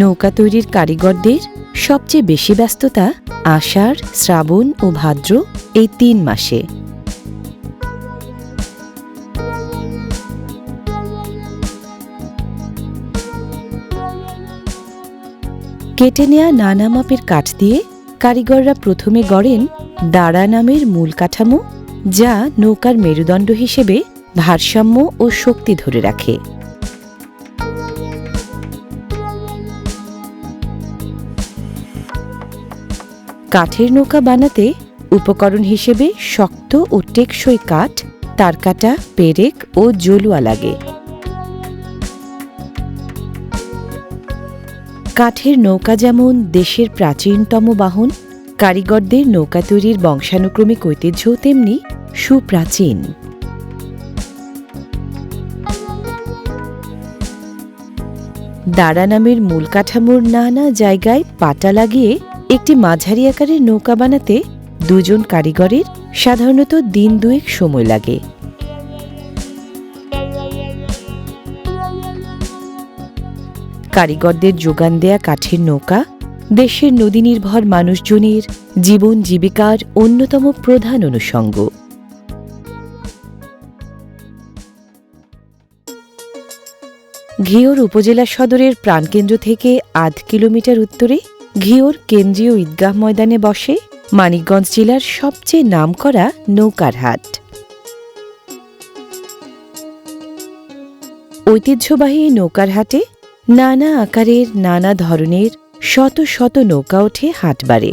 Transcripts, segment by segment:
নৌকা তৈরির কারিগরদের সবচেয়ে বেশি ব্যস্ততা আষাঢ়, শ্রাবণ ও ভাদ্র এই তিন মাসে। কেটে নেয়া নানা মাপের কাঠ দিয়ে কারিগররা প্রথমে গড়েন দাঁড়া নামের মূল কাঠামো, যা নৌকার মেরুদণ্ড হিসেবে ভারসাম্য ও শক্তি ধরে রাখে। কাঠের নৌকা বানাতে উপকরণ হিসেবে শক্ত ও টেকসই কাঠ, তারকাটা, পেরেক ও জলুয়া লাগে। কাঠের নৌকা যেমন দেশের প্রাচীনতম বাহন, কারিগরদের নৌকা তৈরির বংশানুক্রমিক ঐতিহ্যও তেমনি সুপ্রাচীন। দাঁড়া নামের মূল কাঠামোর নানা জায়গায় পাটা লাগিয়ে একটি মাঝারি আকারের নৌকা বানাতে দুজন কারিগরের সাধারণত দিন দুয়েক সময় লাগে। কারিগরদের যোগান দেয়া কাঠের নৌকা দেশের নদী নির্ভর মানুষজনের জীবন জীবিকার অন্যতম প্রধান অনুষঙ্গ। ঘিওর উপজেলা সদরের প্রাণকেন্দ্র থেকে আধ কিলোমিটার উত্তরে ঘিওর কেন্দ্রীয় ঈদগাহ ময়দানে বসে মানিকগঞ্জ জেলার সবচেয়ে নামকরা নৌকার হাট। ঐতিহ্যবাহী নৌকার হাটে নানা আকারের, নানা ধরনের, শত শত নৌকা ওঠে হাটবারে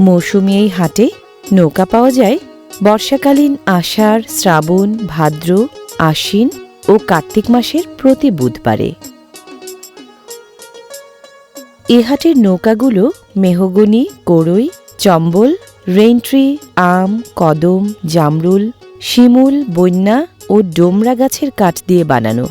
মৌসুমি এই হাটে নৌকা পাওয়া যায় বর্ষাকালীন আষাঢ়, শ্রাবণ, ভাদ্র, আশ্বিন ও কার্তিক মাসের প্রতি বুধবারে। এ নৌকাগুলো মেহগনি, কড়ই, চম্বল, রেইনট্রি, আম, কদম, জামরুল, শিমুল, বন্যা ও ডোমরা গাছের কাঠ দিয়ে বানানো।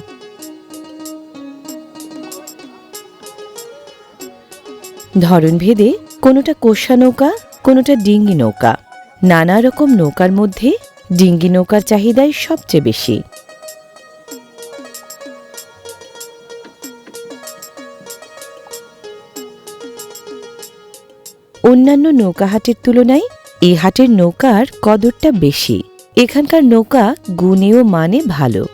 ধরনভেদে কোনোটা কোষা নৌকা, কোনোটা ডিঙ্গি নৌকা। নানা রকম নৌকার মধ্যে ডিঙ্গি নৌকার চাহিদাই সবচেয়ে বেশি। অন্যান্য নৌকা হাটের তুলনায় এ হাটের নৌকার কদরটা বেশি। এখানকার নৌকা গুণে ও মানে ভালো।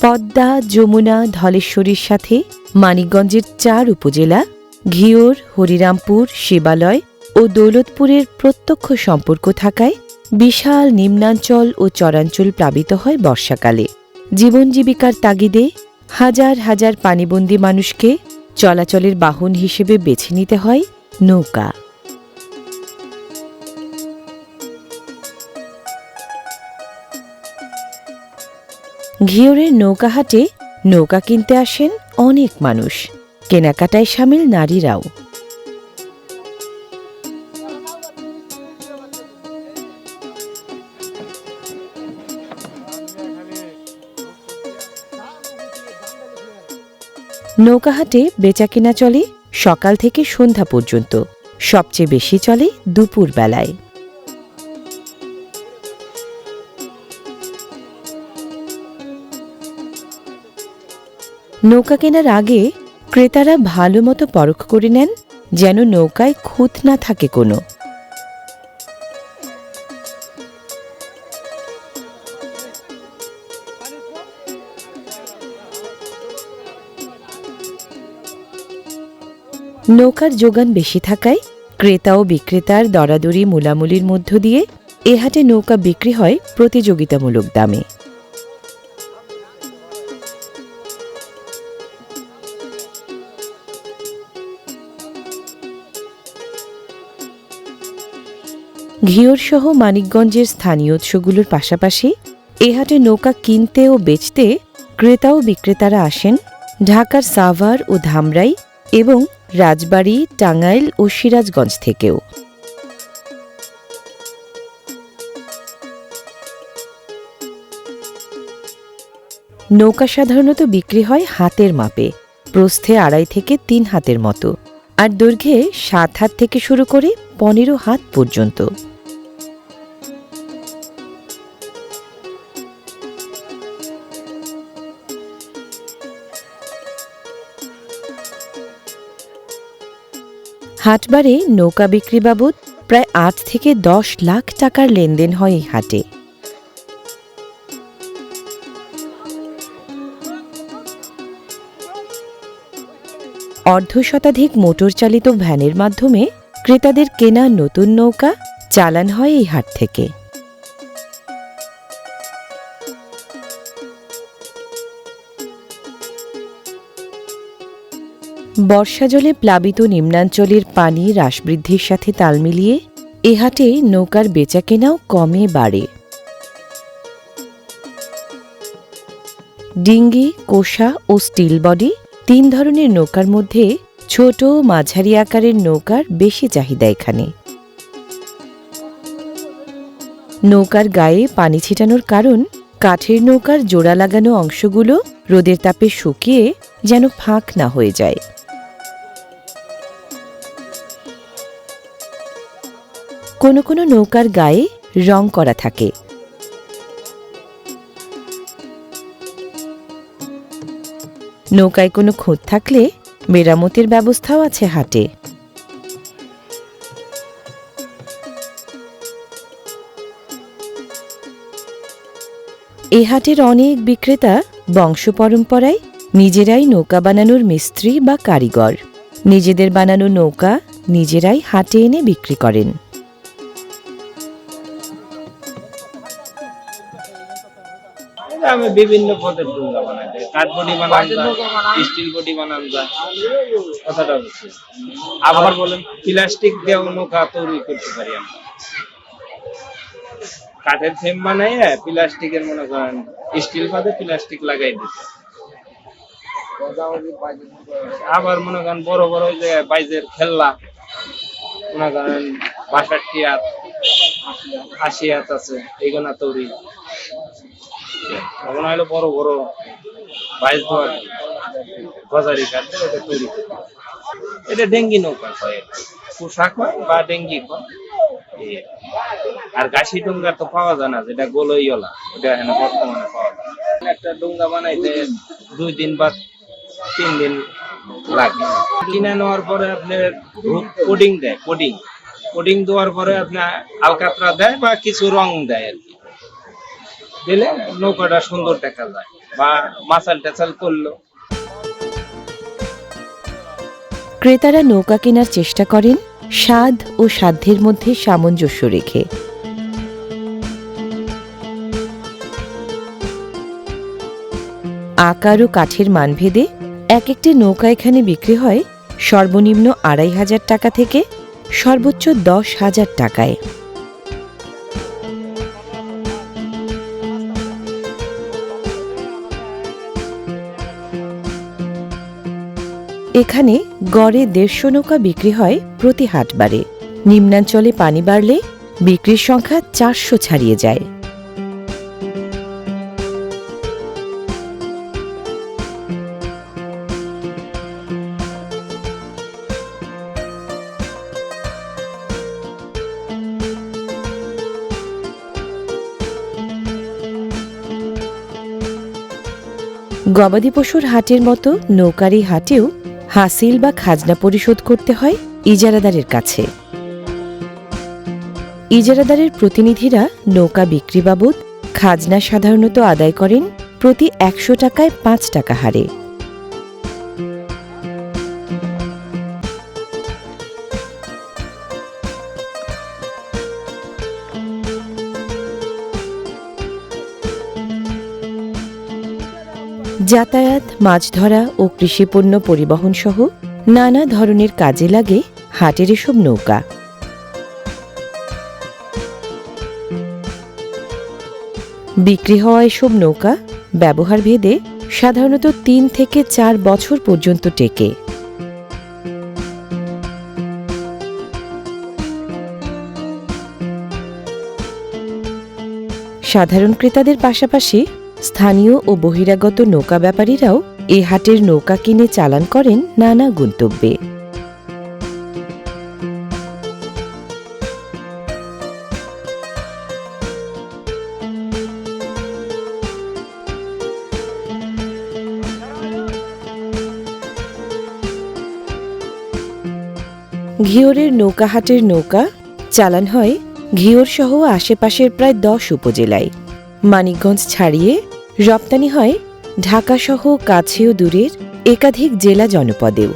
পদ্মা, যমুনা, ধলেশ্বরীর সাথে মানিকগঞ্জের চার উপজেলা ঘিওর, হরিরামপুর, শিবালয় ও দৌলতপুরের প্রত্যক্ষ সম্পর্ক থাকায় বিশাল নিম্নাঞ্চল ও চরাঞ্চল প্লাবিত হয় বর্ষাকালে। জীবন জীবিকার তাগিদে হাজার হাজার পানিবন্দী মানুষকে চলাচলের বাহন হিসেবে বেছে নিতে হয় নৌকা। ঘিওরের নৌকাহাটে নৌকা কিনতে আসেন অনেক মানুষ। কেনাকাটায় সামিল নারীরাও। নৌকাহাটে বেচাকেনা চলে সকাল থেকে সন্ধ্যা পর্যন্ত। সবচেয়ে বেশি চলে দুপুর বেলায়। নৌকা কেনার আগে ক্রেতারা ভালো মতো পরখ করে নেন, যেন নৌকায় খুঁত না থাকে কোনো। নৌকার যোগান বেশি থাকায় ক্রেতা ও বিক্রেতার দরাদরি, মূলামুলির মধ্য দিয়ে এ হাটে নৌকা বিক্রি হয় প্রতিযোগিতামূলক দামে। ঘিওর সহ মানিকগঞ্জের স্থানীয় উৎসগুলোর পাশাপাশি এ হাটে নৌকা কিনতে ও বেচতে ক্রেতা ও বিক্রেতারা আসেন ঢাকার সাভার ও ধামরাই এবং রাজবাড়ী, টাঙ্গাইল ও সিরাজগঞ্জ থেকেও। নৌকা সাধারণত বিক্রি হয় হাতের মাপে, প্রস্থে আড়াই থেকে তিন হাতের মতো। আর দৈর্ঘ্যে সাত হাত থেকে শুরু করে পনেরো হাত পর্যন্ত। হাটবারে নৌকা বিক্রি বাবদ প্রায় আট থেকে দশ লাখ টাকার লেনদেন হয় এই হাটে। অর্ধ শতাধিক মোটর চালিত ভ্যানের মাধ্যমে ক্রেতাদের কেনা নতুন নৌকা চালান হয় এই হাট থেকে। বর্ষা জলে প্লাবিত নিম্নাঞ্চলের পানি হ্রাস বৃদ্ধির সাথে তাল মিলিয়ে এ হাটে নৌকার বেচাকেনাও কমে বাড়ে। ডিঙ্গি, কোষা ও স্টিল বডি তিন ধরনের নৌকার মধ্যে ছোট মাঝারি আকারের নৌকার বেশি চাহিদা এখানে। নৌকার গায়ে পানি ছিটানোর কারণ কাঠের নৌকার জোড়া লাগানো অংশগুলো রোদের তাপে শুকিয়ে যেন ফাঁক না হয়ে যায়। কোনো কোনো নৌকার গায়ে রং করা থাকে। নৌকায় কোনো খোঁজ থাকলে মেরামতের ব্যবস্থাও আছে হাটে। এ হাটের অনেক বিক্রেতা বংশ পরম্পরায় নিজেরাই নৌকা বানানোর মিস্ত্রি বা কারিগর। নিজেদের বানানো নৌকা নিজেরাই হাটে এনে বিক্রি করেন। আমি বিভিন্ন পদের ডুঙ্গা বানাই যায় কাঠ বডি বানান যায়, স্টিল বডি বানান যায়, কথাটা হচ্ছে। আবার বলেন, প্লাস্টিক দিয়েও নৌকা তৈরি করতে পারি আমরা। কাঠের ফ্রেম বানাই প্লাস্টিকের মনে করেন, স্টিল বাদে প্লাস্টিক লাগাই দিতে। আবার মনে করেন, বড় বড় ওই যে বাইজের খেলনা, মনে করেন আশি হাত আছে, এইগুলা তৈরি। এখন হলো বড় বড় বাইশ ধোয়ার গজারি কাটতে ওটা তৈরি এটা ডেঙ্গি নৌকা এটা। পোশাক হয় বা ডেঙ্গি এই আর গাছি ডুঙ্গা তো পাওয়া যায় না, যেটা গোলইলা ওটা এখানে বর্তমানে পাওয়া যায় একটা ডুঙ্গা বানাইতে দুই দিন বা তিন দিন লাগে। কিনে নেওয়ার পরে আপনার কোডিং দেয়, কোডিং। কোডিং দেওয়ার পরে আপনার আলকাতরা দেয় বা কিছু রং দেয় আর কি। দিলে নৌকাটা সুন্দর দেখা যায় বা মাসাল টাসাল করল। ক্রেতারা নৌকা কেনার চেষ্টা করেন, স্বাদ ও সাধ্যের মধ্যে সামঞ্জস্য রেখে। আকার ও কাঠের মানভেদে এক একটি নৌকা এখানে বিক্রি হয় সর্বনিম্ন আড়াই হাজার টাকা থেকে সর্বোচ্চ দশ হাজার টাকায়। এখানে গড়ে দেড়শো নৌকা বিক্রি হয় প্রতি হাটবারে। নিম্নাঞ্চলে পানি বাড়লে বিক্রির সংখ্যা চারশো ছাড়িয়ে যায়। গবাদি পশুর হাটের মতো নৌকারি হাটেও হাসিল বা খাজনা পরিশোধ করতে হয় ইজারাদারের কাছে। ইজারাদারের প্রতিনিধিরা নৌকা বিক্রি বাবদ খাজনা সাধারণত আদায় করেন প্রতি একশো টাকায় পাঁচ টাকা হারে। যাতায়াত মাছ ধরা ও কৃষিপণ্য পরিবহন সহ নানা ধরনের কাজে লাগে হাটের এসব নৌকা। বিক্রি হওয়া এসব নৌকা ব্যবহার ভেদে সাধারণত তিন থেকে চার বছর পর্যন্ত টেকে। সাধারণ ক্রেতাদের পাশাপাশি স্থানীয় ও বহিরাগত নৌকা ব্যাপারীরাও এ হাটের নৌকা কিনে চালান করেন নানা গন্তব্যে। ঘিওরের নৌকাহাটের নৌকা চালান হয় ঘিওর সহ আশেপাশের প্রায় দশ উপজেলায়। মানিকগঞ্জ ছাড়িয়ে রপ্তানি হয় ঢাকাসহ কাছে ও দূরের একাধিক জেলা জনপদেও।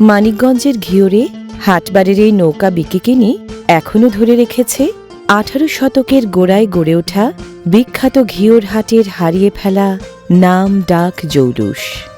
মানিকগঞ্জের ঘিওরে হাটবারের এই নৌকা বিকে কিনে এখনও ধরে রেখেছে আঠারো শতকের গোড়ায় গড়ে ওঠা বিখ্যাত ঘিওর হাটের হারিয়ে ফেলা নাম ডাক জৌলুস।